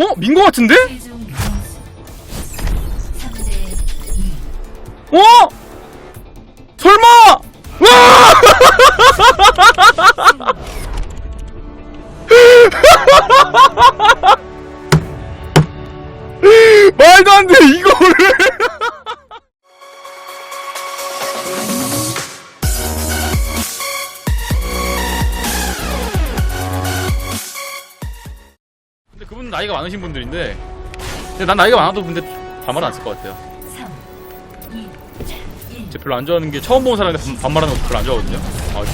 어? 민 거 같은데? 최종 점수 3대 2 어? 설마! 나이가 많으신 분들인데, 근데 난 나이가 많아도 근데 반말 안 쓸 것 같아요. 3 2 1제 별로 안 좋아하는 게 처음 보는 사람한테 반- 반말하는 것도 별로 안 좋아하거든요. 아,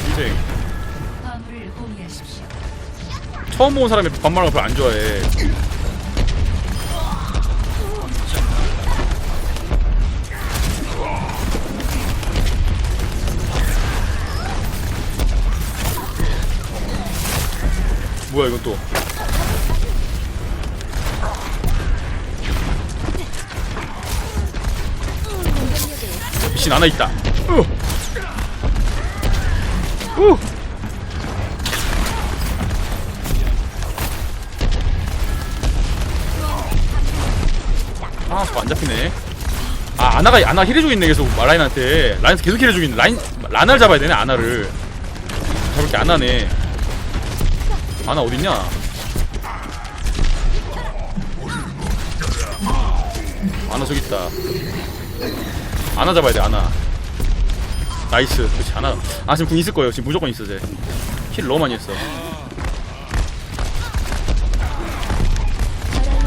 공유하십시오. 처음 보는 사람이 반말하는 거 별로 안 좋아해. 뭐야 이건 또? 미친 하나 있다. 우. 우. 아, 안 잡히네. 아, 아나가, 아나 힐해주고 있네, 계속. 라인한테. 라인 계속 힐해주고 있네. 라인, 라나를 잡아야 되네, 아나를. 잡을 게 아나네. 아나 어딨냐? 아나 저기 있다. 아나 잡아야 돼, 아나. 나이스. 그렇지, 아나. 아, 지금 궁 있을 거예요. 지금 무조건 있어, 쟤. 힐 너무 많이 했어.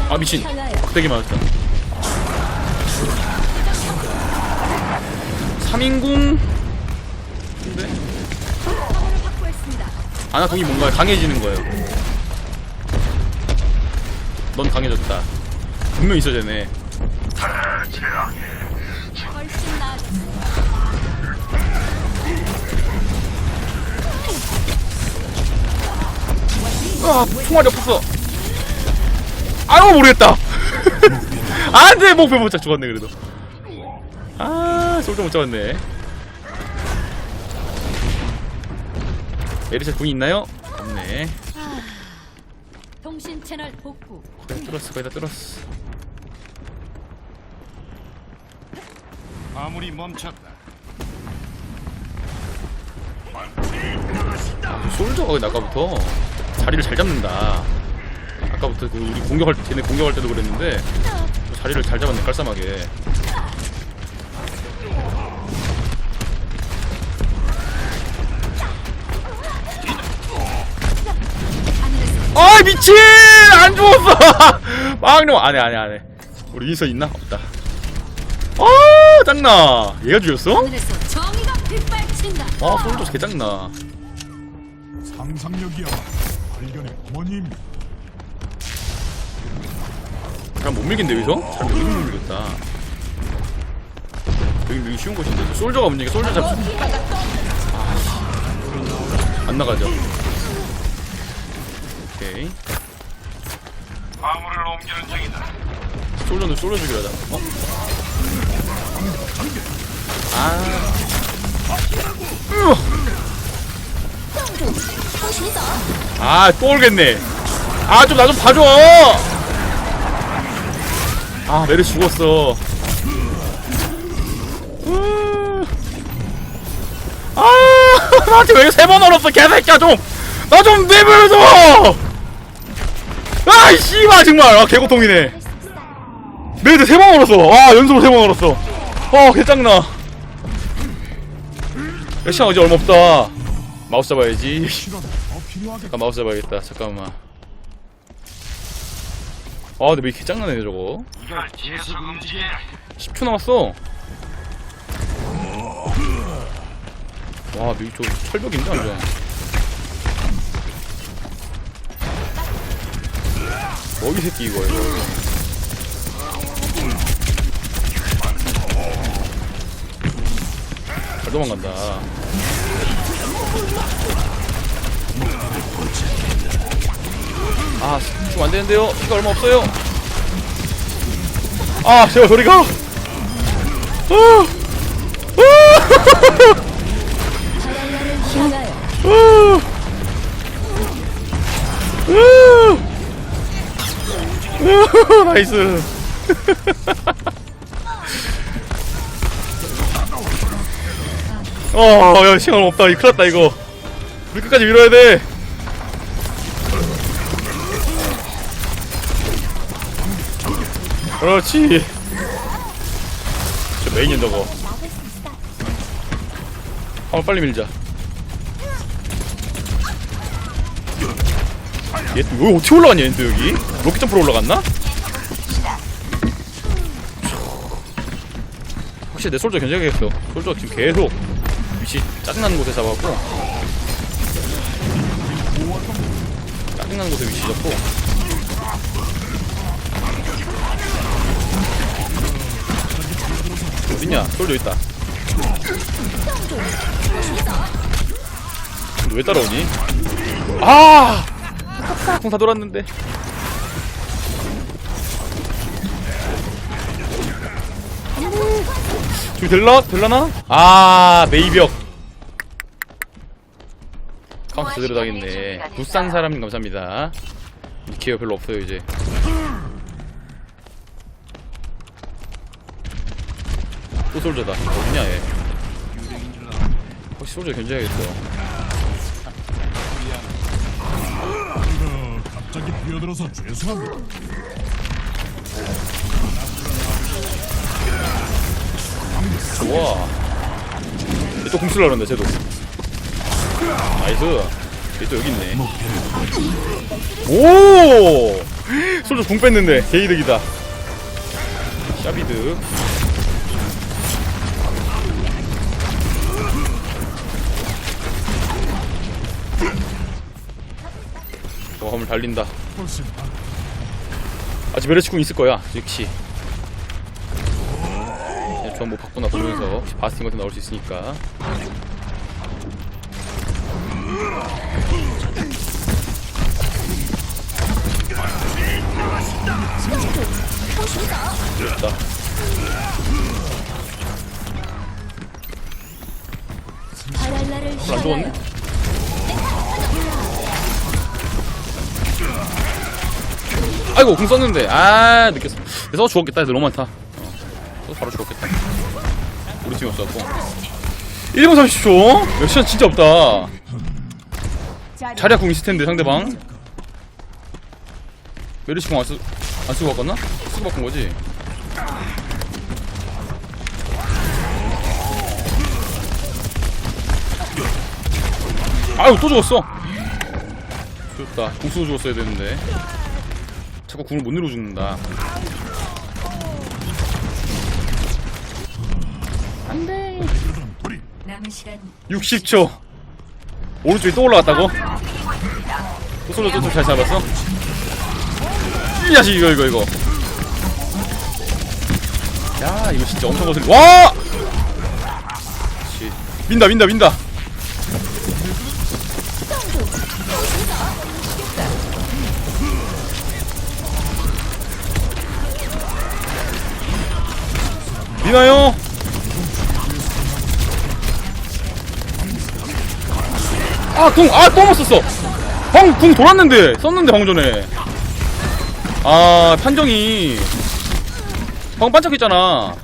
아, 미친. 되게 많았다. 3인궁 근데 아나 동이 뭔가 강해지는 거예요 넌 강해졌다 분명 있어 쟤네 아 총알이 없었어. 아유 모르겠다. 안돼 목표 못잡 죽었네 그래도. 아 솔도 못 잡았네. 메리샤 궁이 있나요? 없네. 통신 채널 복구. 거의 다 뚫었어 거의 다 뚫었어. 아무리 멈췄다. 솔저가 아까부터 자리를 잘 잡는다. 아까부터 그 우리 공격할 때 쟤네 공격할 때도 그랬는데 또 자리를 잘 잡았네 깔쌈하게. 아 미친! 안 죽었어! 막놈 안해 안해 안해. 우리 인서 있나? 없다. 아 짱나. 얘가 죽였어? 아 솔저 개짱나. 상상력이야. 발견의 어머님. 그냥 못 밀긴데 여기서? 잘 여기서 못 밀겠다 여기 밀기 쉬운 곳인데 솔저가 문제가 솔저 잡수 아안 나가죠 오케이 화물을 옮기는 중이다. 솔저는 솔저 죽이려 하자 어? 아 아 또 올겠네. 아 좀 나 좀 봐줘. 아 메르 죽었어. 으. 아 나한테 왜 세번 얼었어 개새끼야 좀 나 좀 내버려둬. 아이 씨발 정말. 아 개고통이네. 메르 세번 얼었어. 아 연속으로 세번 얼었어. 어 개짱나. 야, 시간 어제 얼마 없다 마우스 잡아야지. 잠깐 마우스 잡아야겠다. 잠깐만. 아 근데 왜 이렇게 짱나네 저거? 이걸 계속 움직여. 10초 남았어. 와 여기 저 철벽인데 완전 먹이 새끼 이거 이거. 잘 도망간다 아 지금 안 되는데요 피가 얼마 없어요 아 제발 저리 가 아! 아! 아! 나이스. 어, 야, 시간 없다. 이 큰일 났다, 이거. 우리 끝까지 밀어야 돼. 그렇지. 저 메인인 저거. 한번 빨리 밀자. 얘또 여기 어떻게 올라갔냐, 얘또 여기? 로켓 점프로 올라갔나? 확실히 내 솔저 견제하겠어. 솔저 지금 계속 위치 짜증나는 곳에 잡았고. 짜증나는 곳에 위치 잡고. 어딨냐? 솔저 있다. 근데 왜 따라오니? 아! 콩다 돌았는데. 지금 될라? 될라나? 아, 메이벽. 카운트 제대로 당했네. 부산 사람 감사합니다. 이케어 별로 없어요, 이제. 또 솔저다. 어디냐, 얘. 혹시 솔저 견제해야겠어. 어, 갑자기 뛰어들어서 죄송합니다. 좋아. 얘또 궁슬라 그런다, 쟤도. 나이스. 얘 또 여기 있네. 오! 솔저 궁 뺐는데, 개이득이다. 샤비드. 어, 화물 달린다. 아직 메르치궁 있을 거야, 역시. 전뭐 바꾸나 보면서 혹시 바스팅 같은 거 나올 수 있으니까. 됐다. 바랄라를 안 죽었네? 아이고 궁 썼는데 아 느꼈어 그래서 죽었겠다 애들 너무 많다 어, 또 바로 죽었겠다. 우리 팀이 없어갖고. 1분 30초 역시 진짜 없다. 자리야 궁 있을 텐데 상대방. 메르시 궁안 쓰, 안 쓰고 바꿨나? 쓰고 바꾼 거지? 아유 또 죽었어. 죽었다. 궁 쓰고 죽었어야 되는데. 자꾸 궁을 못 누르고 죽는다 남은 시간 60초 오른쪽이 또 올라갔다고? 또 솔로 또잘 잡았어? 이 자식 이거 이거 이거 야 이거 진짜 엄청 거슬리 와! 그렇지. 민다 민다 민다 미나요? 아, 궁, 아, 또 못 썼어. 방, 궁 돌았는데, 썼는데, 방금 전에. 아, 판정이. 방금 반짝했잖아.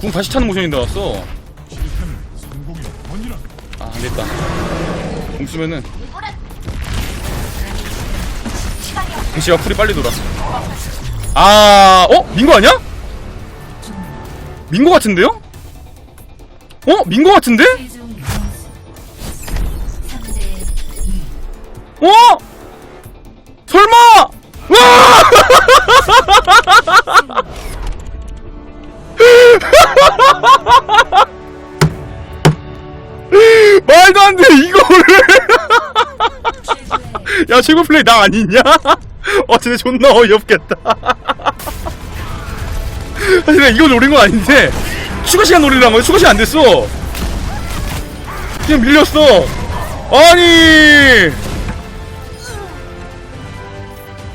궁 다시 차는 모션인데 왔어. 실패는 성공의 원이라. 아, 안 됐다. 궁 쓰면은. 대시가 풀이 빨리 돌아. 아, 어? 민거 아니야? 민거 같은데요? 어? 민거 같은데? 어? 설마! 와! 말도 안 돼, 이거를! 야, 최고 플레이 나 아니냐? 어, 진짜 존나 어이없겠다. 사실 내가 이거 노린 건 아닌데, 추가 시간 노리려는 거야. 추가 시간 안 됐어. 그냥 밀렸어. 아니!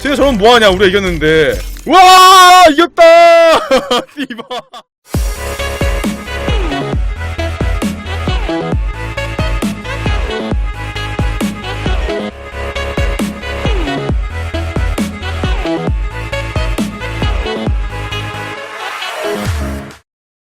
쟤가 저러면 뭐하냐, 우리가 이겼는데. 와! 이겼다! 씨발.